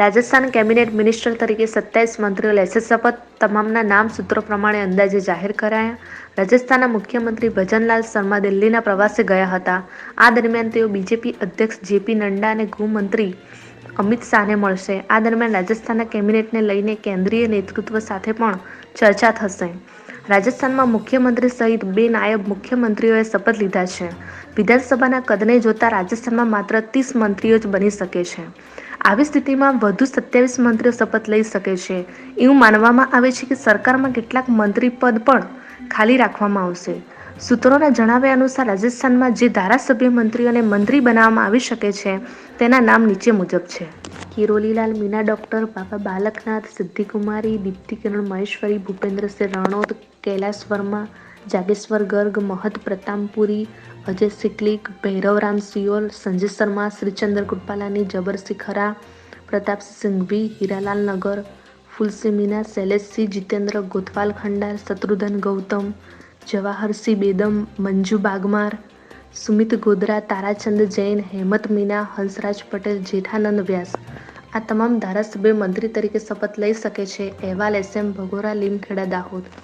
Rajasthan cabinet minister તરીકે સત્તાવીસ મંત્રીઓ લેશે. શપથ તમામના નામ સૂત્રો પ્રમાણે અંદાજે જાહેર કરાયા. રાજસ્થાનના મુખ્યમંત્રી ભજનલાલ શર્મા દિલ્હીના પ્રવાસે ગયા હતા. આ દરમિયાન તેઓ બીજેપી અધ્યક્ષ જેપી નડ્ડા અને ગૃહમંત્રી અમિત શાહને મળશે. આ દરમિયાન રાજસ્થાનના કેબિનેટને લઈને કેન્દ્રીય નેતૃત્વ સાથે પણ ચર્ચા થશે. રાજસ્થાનમાં મુખ્યમંત્રી સહિત બે નાયબ મુખ્યમંત્રીઓએ શપથ લીધા છે. વિધાનસભાના કદને જોતા રાજસ્થાનમાં માત્ર ત્રીસ મંત્રીઓ જ બની શકે છે. આવી સ્થિતિમાં વધુ સત્યાવીસ મંત્રીઓ શપથ લઈ શકે છે. એવું માનવામાં આવે છે કે સરકારમાં કેટલાક મંત્રી પદ પણ ખાલી રાખવામાં આવશે. સૂત્રોના જણાવ્યા અનુસાર રાજસ્થાનમાં જે ધારાસભ્ય મંત્રીઓને મંત્રી બનાવવામાં આવી શકે છે, તેના નામ નીચે મુજબ છે. કિરોલીલાલ મીના ડોક્ટર, બાબા બાલકનાથ સિદ્ધિકુમારી દીપ્તિ કિરણ મહેશ્વરી, ભૂપેન્દ્રસિંહ રણોદ, કૈલાસ વર્મા જાગેશ્વર ગર્ગ, મહત પ્રતાપપુરી અજય સિકલિક ભૈરવરામ સિયોલ, સંજય શર્મા, શ્રીચંદ્ર કૃપાલાની જબર શિખરા, પ્રતાપ સિંઘવી, હીરાલાલ નગર ફુલસી મીના શૈલેષસિંહ, જીતેન્દ્ર ગોથવાલ ખંડાર શત્રુધન ગૌતમ, જવાહરસિંહ બેદમ, મંજુ બાગમાર, સુમિત ગોધરા, તારાચંદ જૈન, હેમત મીના, હંસરાજ પટેલ, જેઠાનંદ વ્યાસ. આ તમામ ધારાસભ્ય મંત્રી તરીકે શપથ લઈ શકે છે. અહેવાલ એસએમ ભગોરા, લીમખેડા, દાહોદ.